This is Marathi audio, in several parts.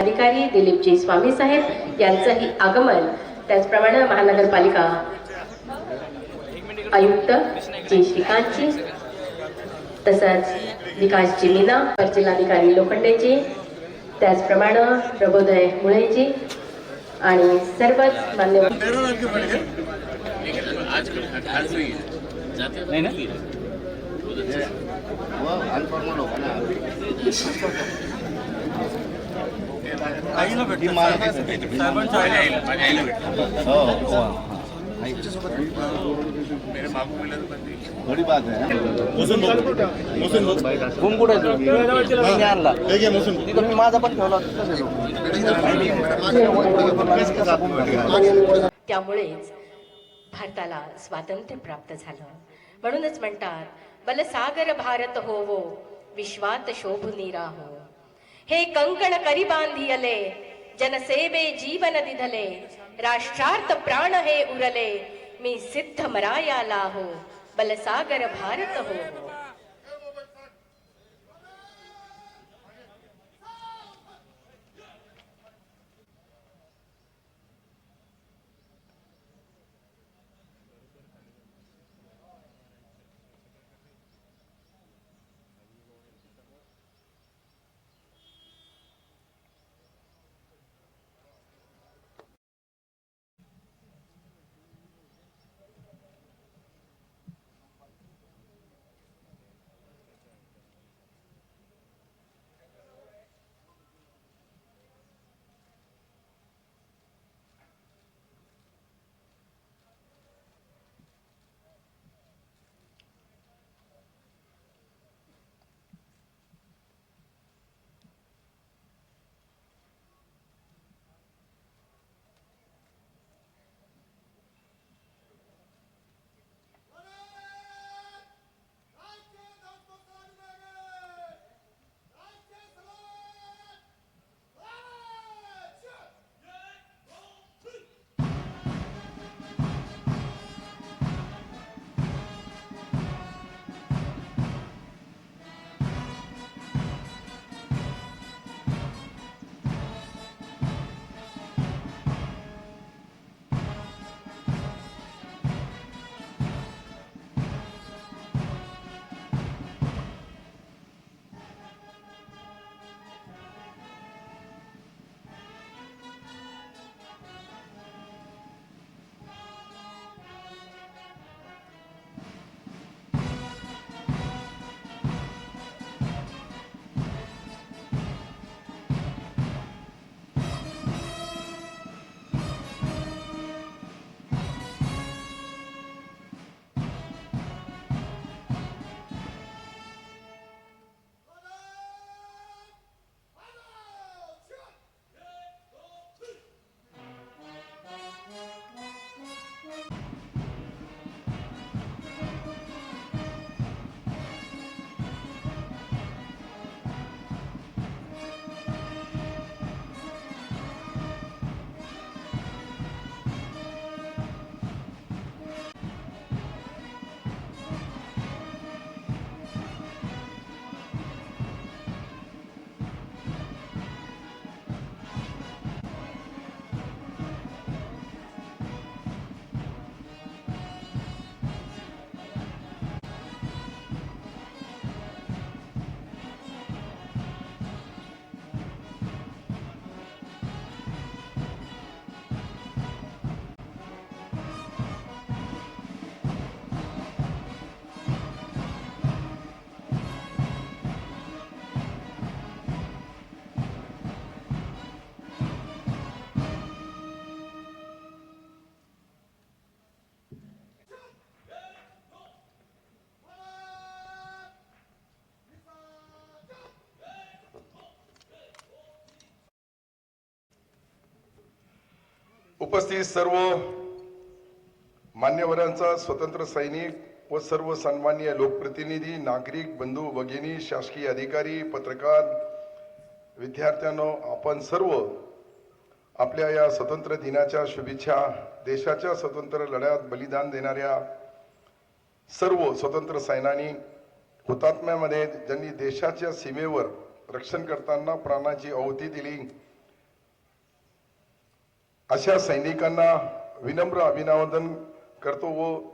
अधिकारी दिलीपजी स्वामी साहेब यांचंही आगमन. त्याचप्रमाणे महानगरपालिका आयुक्त जी श्रीकांतजी तसंच विकासजी मीना जिल्हाधिकारी लोखंडेजी त्याचप्रमाणे प्रबोदय मुळेजी आणि सर्वच मान्यवर थोडी बात आहे कुठे मी आणला तिथं मी माझा पण ठेवला होता त्यामुळेच भारताला स्वातंत्र्य प्राप्त झालं. म्हणूनच म्हणतात बलसागर भारत होवो विश्वात शोभुनी राहो. हे कंकण करी बांधियले जनसेवे जीवन दिधले राष्ट्रार्थ प्राण हे उरले मी सिद्ध मरायाला हो बलसागर उपस्थित सर्व मान्यवरांचा स्वतंत्र सैनिक व सर्व सन्मान्य लोकप्रतिनिधी नागरिक बंधू भगिनी शासकीय अधिकारी पत्रकार विद्यार्थ्यांनो आपण सर्व आपल्या या स्वतंत्र दिनाच्या शुभेच्छा देशाच्या स्वतंत्र लढ्यात बलिदान देणाऱ्या सर्व स्वतंत्र सैनानी हुतात्म्यामध्ये ज्यांनी देशाच्या सीमेवर रक्षण करताना प्राणाची आहुती दिली अशा सैनिकांना विनम्र अभिनंदन करतो व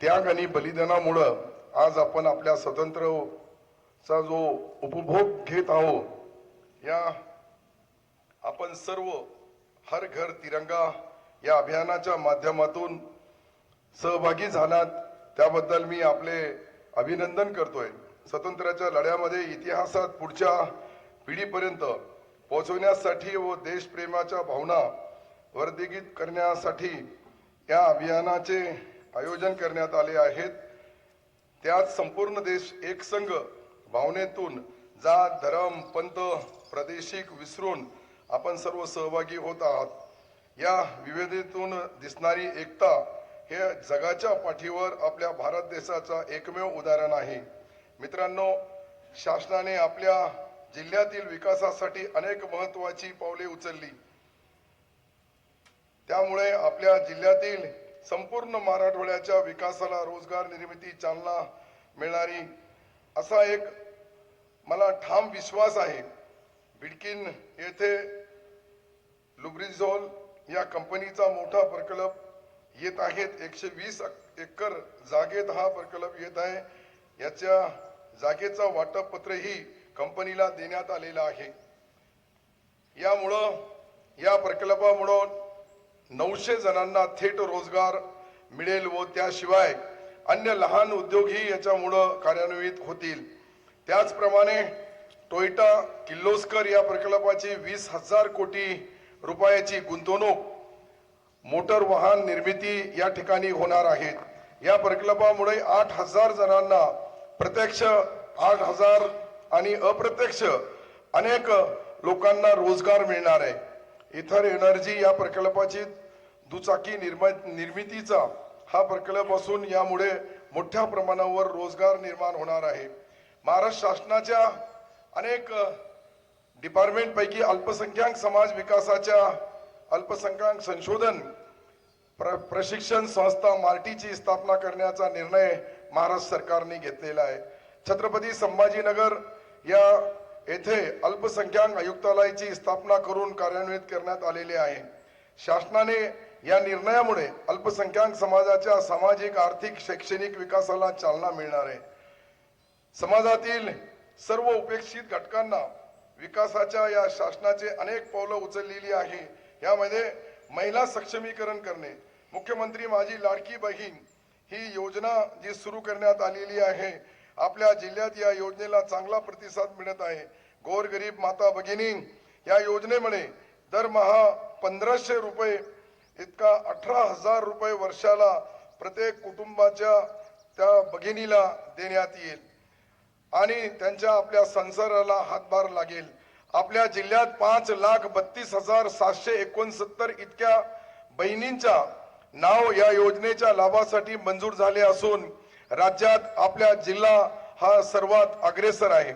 त्याग आणि बलिदानामुळं आज आपण आपल्या स्वातंत्र्याचा जो उपभोग घेत आहोत या आपण सर्व हर घर तिरंगा या अभियानाच्या माध्यमातून सहभागी झालात. त्याबद्दल मी आपले अभिनंदन करतोय. स्वातंत्र्याच्या लढ्यामध्ये इतिहासात पुढच्या पिढीपर्यंत पोहोचवण्यासाठी व देशप्रेमाच्या भावना वर्धित करण्यासाठी या अभियानाचे आयोजन करण्यात आले आहेत. त्यात संपूर्ण देश एकसंघ भावनेतून जात धर्म पंथ प्रादेशिक विसरून आपण सर्व सहभागी होत आहात. या विविधतेतून दिसणारी एकता हे जगाच्या पाठीवर आपल्या भारत देशाचा एकमेव उदाहरण आहे. मित्रांनो शासनाने आपल्या जिल्ह्यातील विकासासाठी अनेक महत्वाची पावले उचलली. त्यामुळे आपल्या जिल्ह्यातील संपूर्ण मराठवाड्याच्या विकासाला रोजगार निर्मिती चालना मिळणारी असा एक मला ठाम विश्वास आहे. बिडकिन येथे लुब्रिझोल या कंपनीचा मोठा प्रकल्प येत आहेत. एकशे वीस एकर जागेत हा प्रकल्प येत आहे. याच्या जागेचा वाटप पत्रही कंपनीला देण्यात आलेलं आहे. यामुळं या प्रकल्पामुळं नऊशे जणांना थेट रोजगार मिळेल व त्याशिवाय अन्य लहान उद्योगही याच्यामुळं कार्यान्वित होतील. त्याचप्रमाणे टोयोटा किर्लोस्कर या प्रकल्पाची वीस हजार कोटी रुपयाची गुंतवणूक मोटर वाहन निर्मिती या ठिकाणी होणार आहेत या प्रकल्पामुळे आठ हजार जणांना प्रत्यक्ष आठ हजार आणि अप्रत्यक्ष अनेक लोकांना रोजगार मिळणार आहे. इथर एनर्जी या प्रकल्पाची दुचाकी निर्म निर्मितीचा हा प्रकल्प असून यामुळे मोठ्या प्रमाणावर रोजगार निर्माण होणार आहे. महाराष्ट्र शासनाच्या अनेक डिपार्टमेंटपैकी अल्पसंख्याक समाज विकासाच्या अल्पसंख्याक संशोधन प्र प्रशिक्षण संस्था मार्टीची स्थापना करण्याचा निर्णय महाराष्ट्र सरकारने घेतलेला आहे. छत्रपती संभाजीनगर या येथे अल्पसंख्याक आयुक्तालयाची स्थापना करून कार्यान्वित करण्यात आलेले आहे. शासनाने या निर्णयामुळे अल्पसंख्याक समाजाच्या सामाजिक आर्थिक शैक्षणिक विकासाला चालना मिळणार आहे. समाजातील सर्व उपेक्षित घटकांना विकासाच्या या शासनाचे अनेक पावलं उचललेली आहे. यामध्ये महिला सक्षमीकरण करणे मुख्यमंत्री माझी लाडकी बहीण ही योजना जी सुरू करण्यात आलेली आहे आपल्या जिल्ह्यात या योजनेला चांगला प्रतिसाद मिळत आहे. गोरगरीब माता भगिनी या योजनेमुळे दरमहा पंधराशे रुपये इतका अठरा हजार रुपये वर्षाला प्रत्येक कुटुंबाच्या त्या भगिनीला देण्यात येईल. आणि त्यांच्या आपल्या संसाराला हातभार लागेल. आपल्या जिल्ह्यात पाच लाख बत्तीस हजार सातशे एकोणसत्तर इतक्या बहिणींच्या नाव या योजनेच्या लाभासाठी मंजूर झाले असून राज्यात आपल्या जिल्हा हा सर्वात अग्रेसर आहे.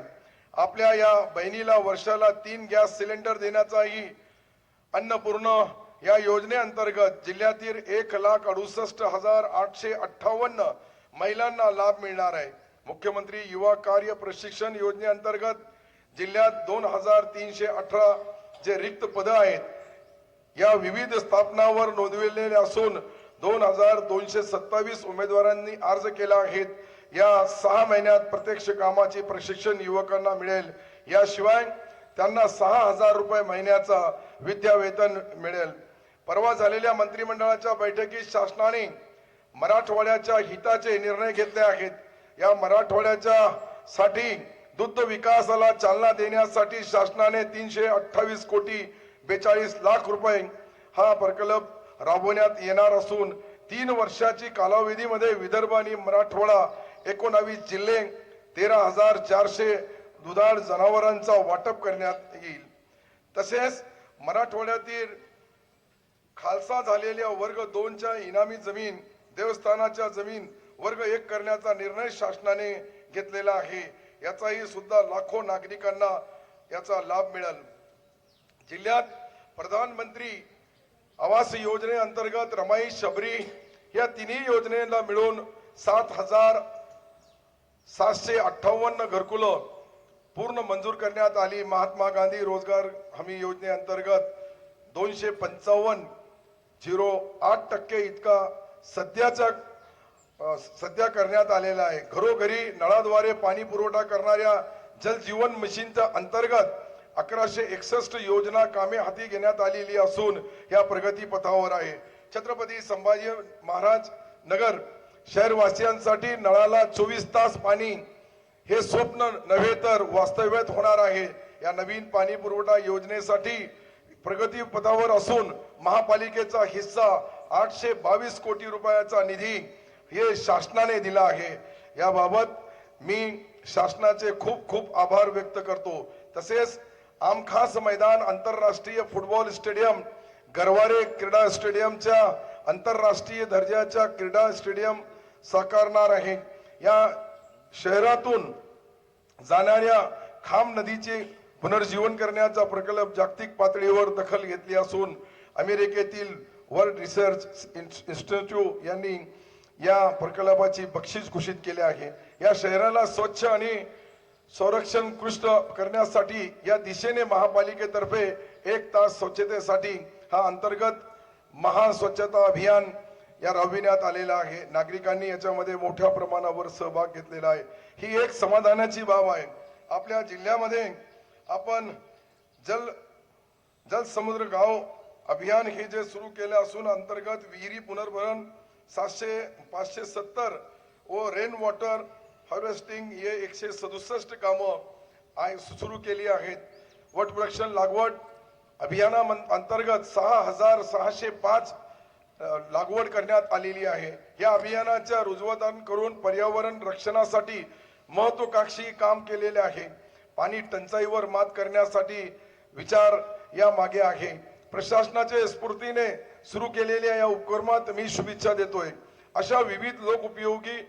आपल्या या बहिणीला वर्षाला तीन गॅस सिलेंडर देण्याचाही अन्नपूर्ण या योजनेअंतर्गत जिल्ह्यातील एक लाख अडुसष्ट हजार आठशे अठ्ठावन्न महिलांना लाभ मिळणार आहे. मुख्यमंत्री युवा कार्य प्रशिक्षण योजनेअंतर्गत जिल्ह्यात दोन हजार तीनशे अठरा जे रिक्त पद आहेत या विविध स्थापनावर नोंदविलेले असून दोन हजार दोनशे सत्तावीस उमेदवारांनी अर्ज केला आहेत. या सहा महिन्यात प्रत्यक्ष कामाचे प्रशिक्षण युवकांना मिळेल. याशिवाय त्यांना सहा हजार रुपये महिन्याचा विद्यावेतन मिळेल. परवा झालेल्या मंत्रिमंडळाच्या बैठकीत शासनाने मराठवाड्याच्या हिताचे निर्णय घेतले आहेत. या मराठवाड्याच्या साठी दुग्ध विकासाला चालना देण्यासाठी शासनाने तीनशे अठ्ठावीस कोटी बेचाळीस लाख रुपये हा प्रकल्प राबवण्यात येणार असून तीन वर्षाची कालावधीमध्ये विदर्भ आणि मराठवाडा एकोणावीस जिल्हे तेरा हजार चारशे दुधाळ जनावरांचा वाटप करण्यात येईल. तसेच मराठवाड्यातील खालसा झालेल्या वर्ग दोनच्या इनामी जमीन देवस्थानाच्या जमीन वर्ग एक करण्याचा निर्णय शासनाने घेतलेला आहे. याचाही सुद्धा लाखो नागरिकांना याचा लाभ मिळेल. जिल्ह्यात प्रधानमंत्री आवास योजनेअंतर्गत रमाई शबरी या तिन्ही योजनेला मिळून सात हजार सातशे अठ्ठावन्न घरकुलं पूर्ण मंजूर करण्यात आली. महात्मा गांधी रोजगार हमी योजनेअंतर्गत दोनशे पंचावन्न झिरो आठ टक्के इतका सध्याचा सध्या करण्यात आलेला आहे. घरोघरी नळाद्वारे पाणी पुरवठा करणाऱ्या जल जीवन मिशनच्या अंतर्गत अकराशे एकसष्ट योजना कामे हाती घेण्यात आलेली असून या प्रगतीपथावर आहे. छत्रपती संभाजी महाराज नगर शहरवासियांसाठी नळाला चोवीस तास पाणी हे स्वप्न नव्हे तर वास्तव्यात होणार आहे. या नवीन पाणी पुरवठा योजनेसाठी प्रगतीपथावर असून महापालिकेचा हिस्सा आठशे बावीस कोटी रुपयाचा निधी हे शासनाने दिला आहे. याबाबत मी शासनाचे खूप खूप आभार व्यक्त करतो. तसेच आमखास मैदान आंतरराष्ट्रीय फुटबॉल स्टेडियम गरवारे क्रीडा स्टेडियमच्या आंतरराष्ट्रीय दर्जाच्या क्रीडा स्टेडियम साकारणार आहे. या शहरातून जाणाऱ्या खाम नदीचे पुनर्जीवन करण्याचा प्रकल्प जागतिक पातळीवर दखल घेतली असून अमेरिकेतील वर्ल्ड रिसर्च इन्स्टिट्यूट यांनी या प्रकल्पाची बक्षीस घोषित केले आहे. या शहराला स्वच्छ आणि संरक्षण कृष्ट करण्यासाठी या दिशेने महापालिकेतर्फे एक तास स्वच्छतेसाठी हा अंतर्गत महास्वच्छता अभियान या राबविण्यात आलेला आहे. नागरिकांनी याच्यामध्ये मोठ्या प्रमाणावर सहभाग घेतलेला आहे. ही एक समाधानाची बाब आहे. आपल्या जिल्ह्यामध्ये आपण जल जल समुद्र गाव अभियान हे जे सुरू केले असून अंतर्गत विहिरी पुनर्भरण सातशे पाचशे सत्तर व रेन वॉटर हार्वेस्टिंग हे एकशे सदुसष्ट कामं आय सुरू केली आहेत. वटवृक्ष लागवड अभियाना अंतर्गत सहा हजार सहाशे पाच लागवड करण्यात आलेली आहे. या अभियानाच्या रुजवदान करून पर्यावरण रक्षणासाठी महत्वाकांक्षी काम केलेले आहे. पाणी टंचाईवर मात करण्यासाठी विचार या मागे आहे. प्रशासनाच्या स्फूर्तीने सुरू केलेल्या या उपक्रमात मी शुभेच्छा देतोय. अशा विविध लोकउपयोगी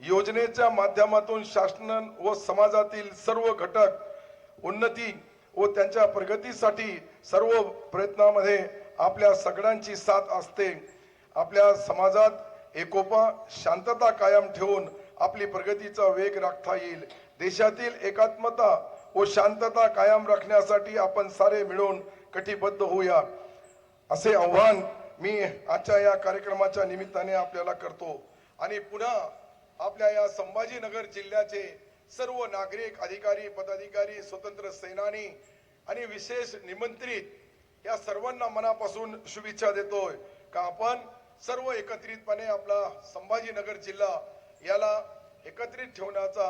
योजनेच्या माध्यमातून शासन व समाजातील सर्व घटक उन्नती व त्यांच्या प्रगतीसाठी सर्व प्रयत्नामध्ये आपल्या सगळ्यांची साथ असते. आपल्या समाजात एकोपा शांतता कायम ठेवून आपली प्रगतीचा वेग राखता येईल. देशातील एकात्मता व शांतता कायम राखण्यासाठी आपण सारे मिळून कटिबद्ध होऊया. असे आव्हान मी आजच्या या कार्यक्रमाच्या निमित्ताने आपल्याला करतो. आणि पुन्हा आपल्या या संभाजीनगर जिल्ह्याचे सर्व नागरिक अधिकारी पदाधिकारी स्वतंत्र सेनानी आणि विशेष निमंत्रित या सर्वांना मनापासून शुभेच्छा देतोय का आपण सर्व एकत्रितपणे आपला संभाजीनगर जिल्हा याला एकत्रित ठेवण्याचा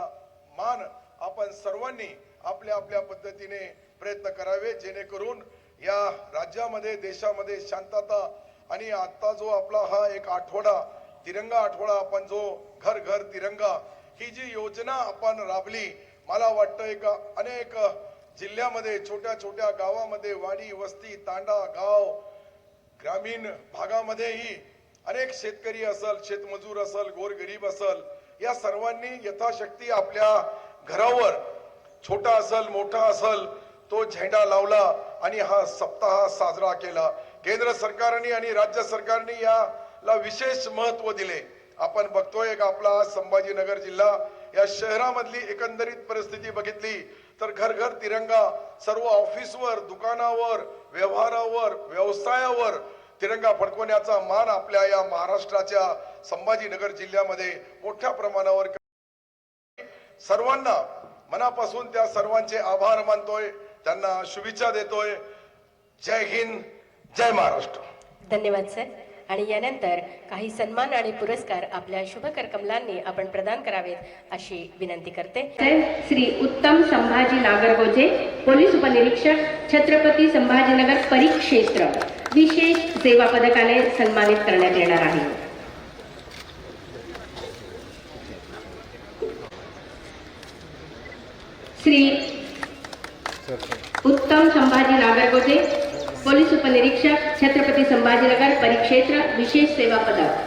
मान आपण सर्वांनी आपल्या आपल्या पद्धतीने प्रयत्न करावे जेणेकरून या राज्यामध्ये देशामध्ये शांतता आणि आता जो आपला हा एक आठवडा तिरंगा आठवडा आपण जो घर घर तिरंगा. ही जी योजना आपण राबली मला वाटतं एक अनेक जिल्ह्यामध्ये छोट्या छोट्या गावामध्ये वाडी वस्ती तांडा गाव ग्रामीण भागामध्येही अनेक शेतकरी असल शेतमजूर असल गोरगरीब असल या सर्वांनी यथाशक्ती आपल्या घरावर छोटा असल मोठा असल तो झेंडा लावला आणि हा सप्ताह साजरा केला. केंद्र सरकारने आणि राज्य सरकारने याला विशेष महत्त्व दिले. आपण बघतोय का आपला संभाजीनगर जिल्हा या शहरामधली एकंदरीत परिस्थिती बघितली. तर घर घर तिरंगा सर्व ऑफिसवर दुकानावर व्यवहारावर व्यवसायावर तिरंगा फडकवण्याचा मान आपल्या या महाराष्ट्राच्या संभाजीनगर जिल्ह्यामध्ये मोठ्या प्रमाणावर सर्वांना मनापासून त्या सर्वांचे आभार मानतोय. त्यांना शुभेच्छा देतोय. जय हिंद जय महाराष्ट्र. धन्यवाद सर. आणि यानंतर काही सन्मान आणि पुरस्कार आपल्या शुभकर कमलांनी आपण प्रदान करावेत अशी विनंती करते. श्री उत्तम संभाजी नागरगोजे पोलीस उपनिरीक्षक छत्रपती संभाजीनगर परिक्षेत्र. विशेष सेवा पदकाने सन्मानित करण्यात येणार आहे. श्री उत्तम संभाजी नागरगोजे पोलीस उपनिरीक्षक छत्रपती संभाजीनगर परिक्षेत्र विशेष सेवा पदक.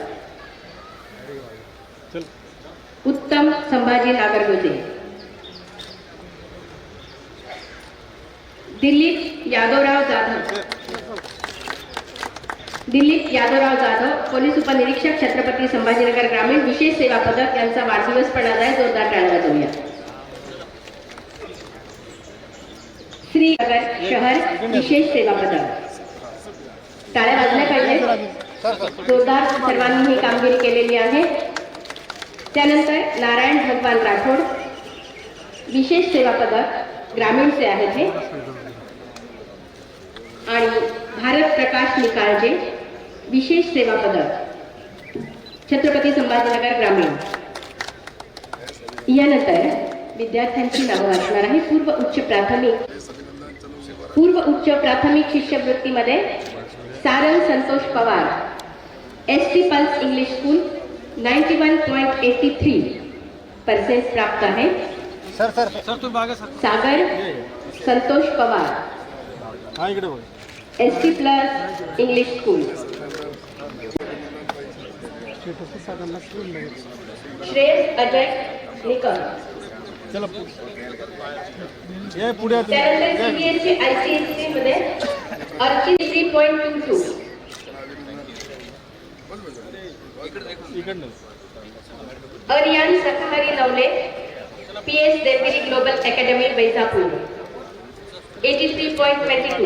उत्तम संभाजी नागरगोजे दिलीप यादवराव जाधव. दिलीप यादवराव जाधव पोलीस उपनिरीक्षक छत्रपती संभाजीनगर ग्रामीण विशेष सेवा पदक यांचा वाढदिवस पण आहे जोरदार टाळ्या वाजवूया. श्री शहर विशेष सेवा पदक टाळ्या वाजल्या पाहिजे जोरदार सर्वांनी ही कामगिरी केलेली आहे. त्यानंतर नारायण भगवान राठोड विशेष सेवा पदक ग्रामीणचे आहेत हे आणि भारत प्रकाश निकाळजे विशेष सेवा पदक छत्रपती संभाजीनगर ग्रामीण. यानंतर विद्यार्थ्यांची नावं असणार आहे. पूर्व उच्च प्राथमिक पूर्व उच्च प्राथमिक शिष्यवृत्तीमध्ये Sarang Santosh Pawar S T plus English school ninety one point eighty three percent प्राप्त आहे sir sir Sagar Santosh Pawar S T plus English school Shreyas Ajay Nikam. चला. ये पुढे त्यानंतर. सीबीएसई मध्ये Archit three point two two Ariyan Sakhari Navale P S Devgiri global academy Vaijapur eighty three point twenty two